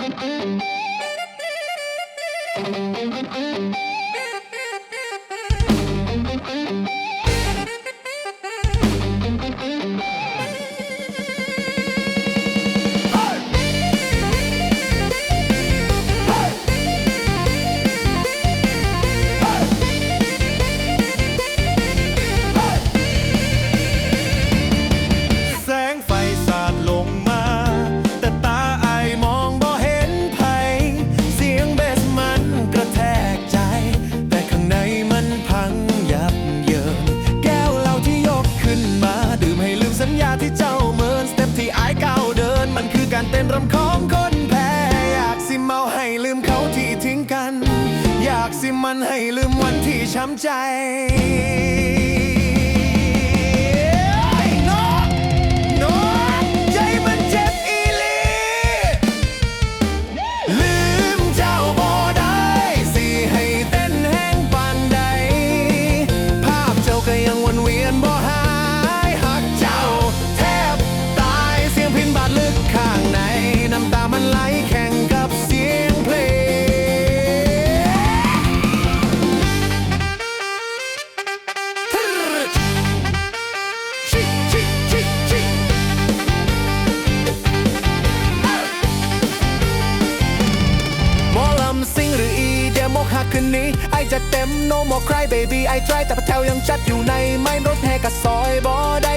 Thank you. ไม่ลืมวันที่ช้ำใจ หรืออีเดโมหักคืนนี้ไอจะเต็มโนโมใครเบบี้ไอ try แต่พะแถวยังชัดอยู่ในไม่รถแห่กับซอยบอได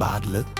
bad luck.